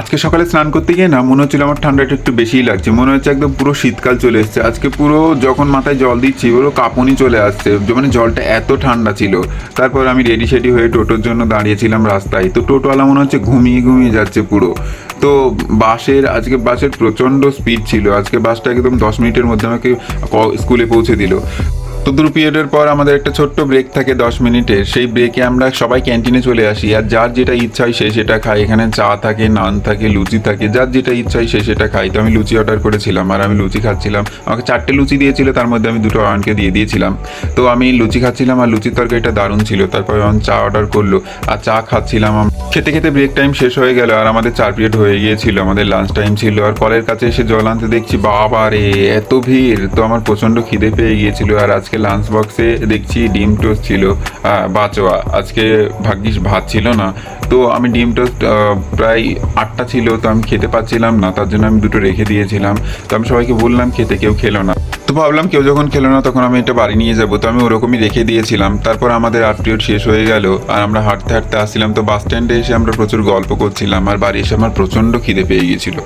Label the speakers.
Speaker 1: আজকে সকালে স্নান করতে গিয়ে না, মনে হচ্ছিল আমার ঠান্ডাটা একটু বেশিই লাগছে। মনে হচ্ছে একদম পুরো শীতকাল চলে এসছে। আজকে পুরো যখন মাথায় জল দিচ্ছি, পুরো কাঁপুনি চলে আসছে। মানে জলটা এত ঠান্ডা ছিল। তারপর আমি রেডি সেডি হয়ে টোটোর জন্য দাঁড়িয়েছিলাম রাস্তায়। তো টোটোওয়ালা মনে হচ্ছে ঘুমিয়ে ঘুমিয়ে যাচ্ছে পুরো। তো বাসের, আজকে বাসের প্রচণ্ড স্পিড ছিল। আজকে বাসটা একদম দশ মিনিটের মধ্যে আমাকে স্কুলে পৌঁছে দিল। তো দুটো পিরিয়ডের পর আমাদের একটা ছোট্ট ব্রেক থাকে দশ মিনিটের সেই ব্রেকে আমরা সবাই ক্যান্টিনে চলে আসি আর যার যেটা ইচ্ছা হয় সে সেটা খায়। এখানে চা থাকে, নান থাকে, লুচি থাকে, যার যেটা ইচ্ছা হয় সে সেটা খাই তো আমি লুচি অর্ডার করেছিলাম আর আমি লুচি খাচ্ছিলাম। আমাকে চারটে লুচি দিয়েছিল, তার মধ্যে আমি দুটো অয়নকে দিয়ে দিয়েছিলাম। তো আমি লুচি খাচ্ছিলাম আর লুচির তরকারিটা দারুণ ছিল। তারপর অয়ন চা অর্ডার করল আর চা খাচ্ছিলাম খেতে খেতে ব্রেক টাইম শেষ হয়ে গেল আর আমাদের চার পিরিয়ড হয়ে গিয়েছিল। আমাদের লাঞ্চ টাইম ছিল আর কলের কাছে এসে জল আনতে দেখছি বাবা রে এত ভিড়। তো আমার প্রচণ্ড খিদে পেয়ে গিয়েছিল আর আজকে লাঞ্চ বক্সে দেখছি ডিম টোস্ট ছিল বাচোয়া। আজকে ভাগ্যিস ভাত ছিল না। তো আমি ডিম টোস্ট প্রায় আটটা ছিল, তো আমি খেতে পাচ্ছিলাম না, তার জন্য আমি দুটো রেখে দিয়েছিলাম। তো আমি সবাইকে বললাম, খেতে কেউ খেলো না। তো ভাবলাম, কেউ যখন খেলো না, তখন আমি এটা বাড়ি নিয়ে যাব। তো আমি ওরকমই রেখে দিয়েছিলাম। তারপর আমাদের আট পিরিয়ড শেষ হয়ে গেল, আর আমরা হাঁটতে হাঁটতে আসছিলাম। তো বাস স্ট্যান্ডে এসে আমরা প্রচুর গল্প করছিলাম, আর বাড়ি এসে আমার প্রচণ্ড খিদে পেয়ে গিয়েছিল।